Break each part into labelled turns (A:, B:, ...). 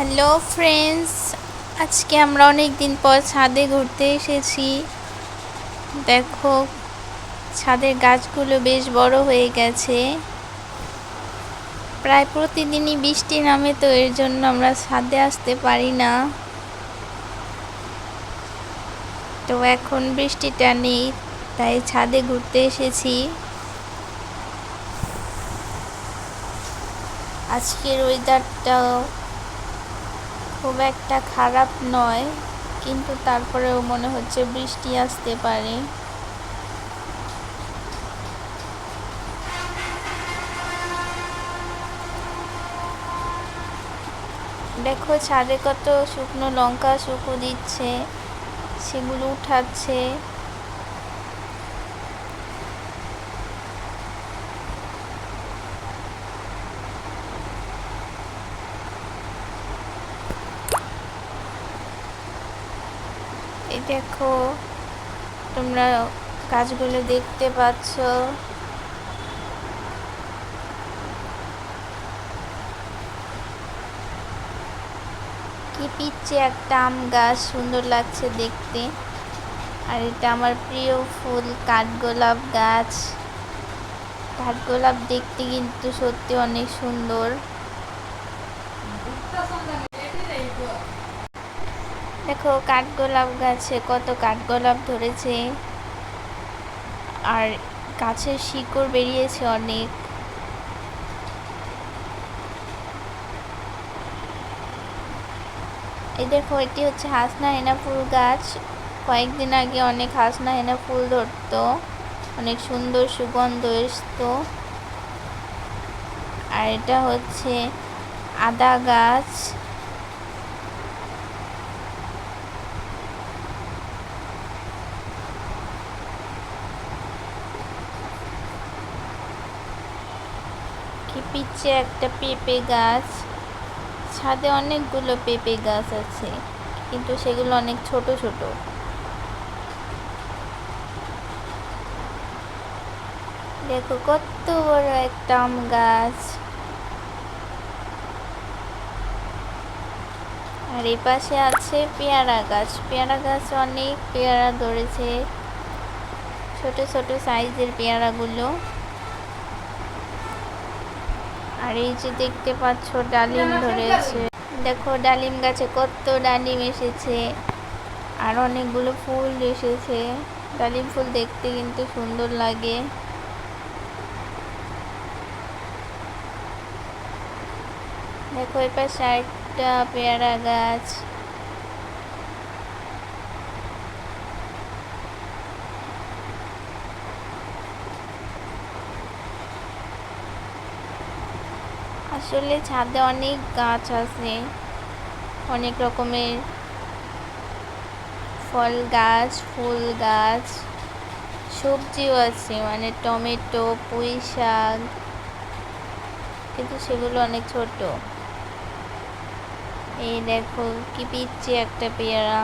A: Hello friends আজকে আমরা অনেক দিন পর ছাদে ঘুরতে এসেছি। দেখো, ছাদের গাছগুলো বেশ বড় হয়ে গেছে। প্রায় প্রতিদিনই বৃষ্টি নামে, তো এর জন্য আমরা ছাদে আসতে পারি না। তো এখন বৃষ্টিটা নেই, তাই ছাদে ঘুরতে এসেছি। আজকের ওয়েদারটাও খুব একটা খারাপ নয়, কিন্তু তারপরেও মনে হচ্ছে বৃষ্টি আসতে পারে। দেখো, ছাদে কত শুকনো লঙ্কা শুকু দিচ্ছে, সেগুলো উঠাচ্ছে। দেখো, তোমরা গাছগুলো দেখতে পাচ্ছ। কি পিচ্ছে একটা আম গাছ, সুন্দর লাগছে দেখতে। আর এটা আমার প্রিয় ফুল, কাঠগোলাপ গাছ। কাঠগোলাপ দেখতে কিন্তু সত্যি অনেক সুন্দর। দেখো কাঠগোলাপ গাছে কত কাঠগোলাপ ধরেছে। আর গাছের শিকড় বেরিয়েছে অনেক। এই দেখো, এটি হচ্ছে হাসনা হেনা ফুল গাছ। কয়েকদিন আগে অনেক হাসনা হেনা ফুল ধরতো। অনেক সুন্দর সুগন্ধ এসতো। আর এটা হচ্ছে আদা গাছ। কি পিচ্ছে একটা পেঁপে গাছ। ছাদে অনেকগুলো পেঁপে গাছ আছে, কিন্তু সেগুলো অনেক ছোট ছোট। দেখো কত বড় একটা আম গাছ। আর এই পাশে আছে পেয়ারা গাছ। পেয়ারা গাছ অনেক পেয়ারা ধরেছে। ছোট ছোট সাইজের পেয়ারাগুলো। আর এই যে দেখতে পাচ্ছ, ডালিম ধরেছে। দেখো, ডালিম গাছে কত ডালিম এসেছে। আর অনেকগুলো ফুল এসেছে। ডালিম ফুল দেখতে কিন্তু সুন্দর লাগে। দেখো এবার একটা পেয়ারা গাছ। আসলে ছাদে অনেক গাছ আছে। অনেক রকমের ফল গাছ, ফুল গাছ, সবজিও আছে মানে টমেটো, পুঁই শাক, কিন্তু সেগুলো অনেক ছোট। এই দেখো, কি পিচ্ছি একটা পেয়ারা।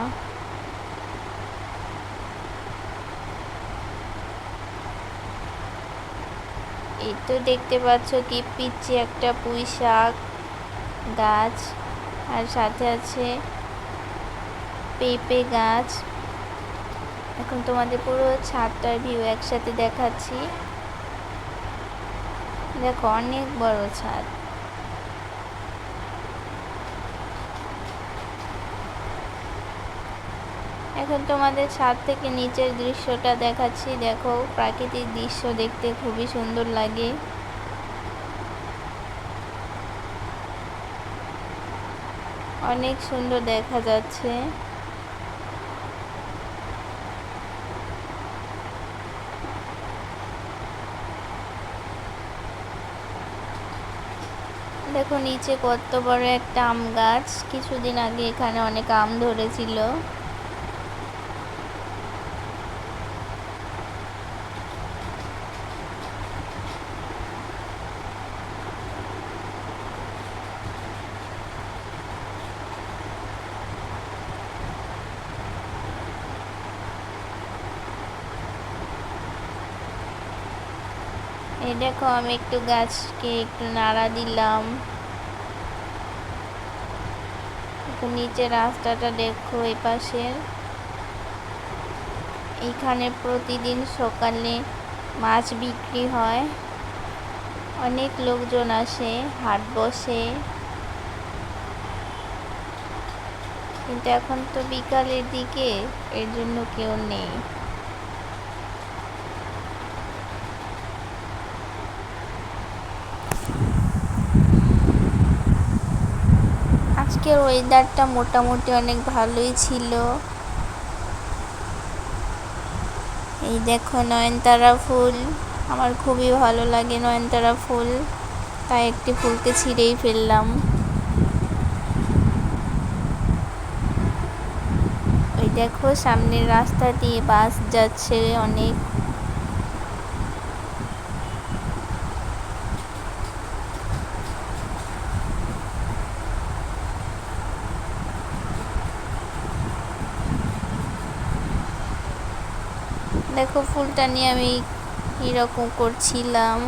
A: এই তো দেখতে পাচ্ছ কি পিচ্ছি একটা পুঁই শাক গাছ। আর সাথে আছে পেঁপে গাছ। এখন তোমাদের পুরো ছাদটার ভিউ একসাথে দেখাচ্ছি। দেখো অনেক বড় ছাদ। এখন তোমাদের ছাদ থেকে নিচের দৃশ্যটা দেখাচ্ছি। দেখো, প্রাকৃতিক দৃশ্য দেখতে খুবই সুন্দর লাগে। অনেক সুন্দর দেখা যাচ্ছে। দেখো, নিচে কত বড় একটা আম গাছ। কিছুদিন আগে এখানে অনেক আম ধরেছিল। এই দেখো, আমি একটু গাছকে একটু নাড়া দিলাম। নিচে রাস্তাটা দেখো, এই পাশের এখানে প্রতিদিন সকালে মাছ বিক্রি হয়। অনেক লোকজন আসে, হাট বসে। কিন্তু এখন তো বিকালের দিকে, এর জন্য কেউ নেই। আজকের ওয়েদারটা মোটামুটি অনেক ভালোই ছিল। এই দেখো নয়নতারা ফুল। আমার খুবই ভালো লাগে নয়নতারা ফুল। তাই একটি ফুলকে ছিঁড়েই ফেললাম। ওই দেখো সামনের রাস্তা দিয়ে বাস যাচ্ছে অনেক। দেখো, ফুলটা নিয়ে আমি এরকম করছিলাম।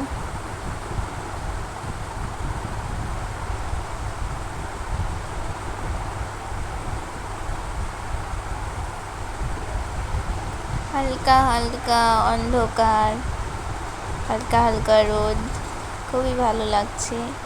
A: হালকা হালকা অন্ধকার, হালকা হালকা রোদ। খুবই ভালো লাগছে।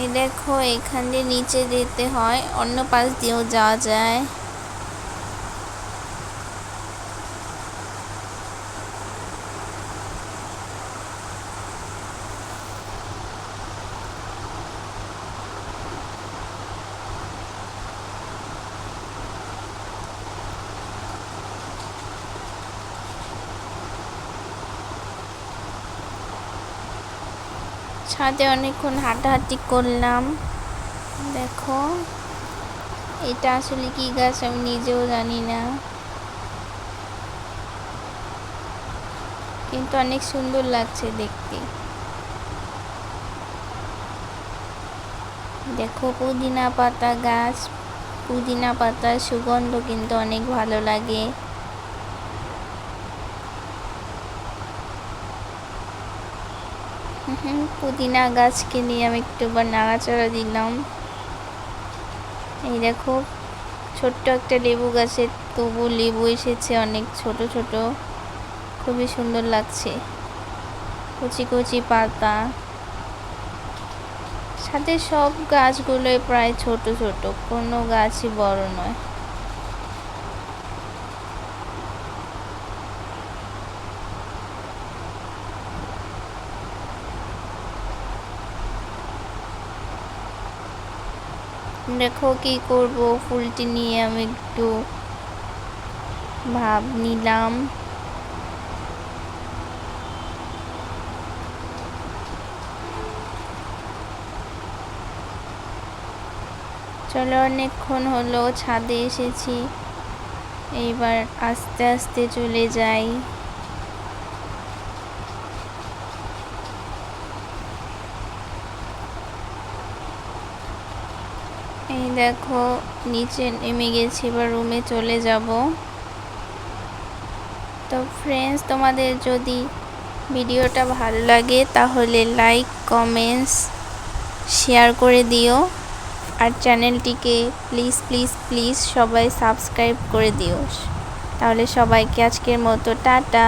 A: এই দেখো এখান দিয়ে নিচে যেতে হয় অন্য পাশ দিয়েও যাওয়া যায়। ছাদে অনেকক্ষণ হাঁটাহাঁটি করলাম। দেখো, এটা আসলে কি গাছ আমি নিজেও জানি না। কিন্তু অনেক সুন্দর লাগছে দেখতে। দেখো, পুদিনা পাতা গাছ, পুদিনা পাতার সুগন্ধ কিন্তু অনেক ভালো লাগে। পুদিনা গাছকে নিয়ে আমি একটু বার নাড়াচাড়া দিলাম। এই দেখো, ছোট্ট একটা লেবু গাছে, তবু লেবু এসেছে অনেক ছোট ছোট। খুবই সুন্দর লাগছে। কচি কচি পাতা। সাথে সব গাছগুলোই প্রায় ছোট ছোট, কোনো গাছই বড় নয়। দেখো কি করব, ফুলটি নিয়ে আমি একটু ভাব নিলাম। চলো অনেকক্ষণ হলো, ছাদে এসেছি। এইবার আস্তে আস্তে চলে যাই এই দেখো, নিচে নেমে গেছি, এবার রুমে চলে যাব। তো ফ্রেন্ডস তোমাদের যদি ভিডিওটা ভালো লাগে, তাহলে লাইক কমেন্টস শেয়ার করে দিও। আর চ্যানেলটিকে প্লিজ প্লিজ প্লিজ সবাই সাবস্ক্রাইব করে দিও। তাহলে সবাইকে আজকের মতো, টাটা।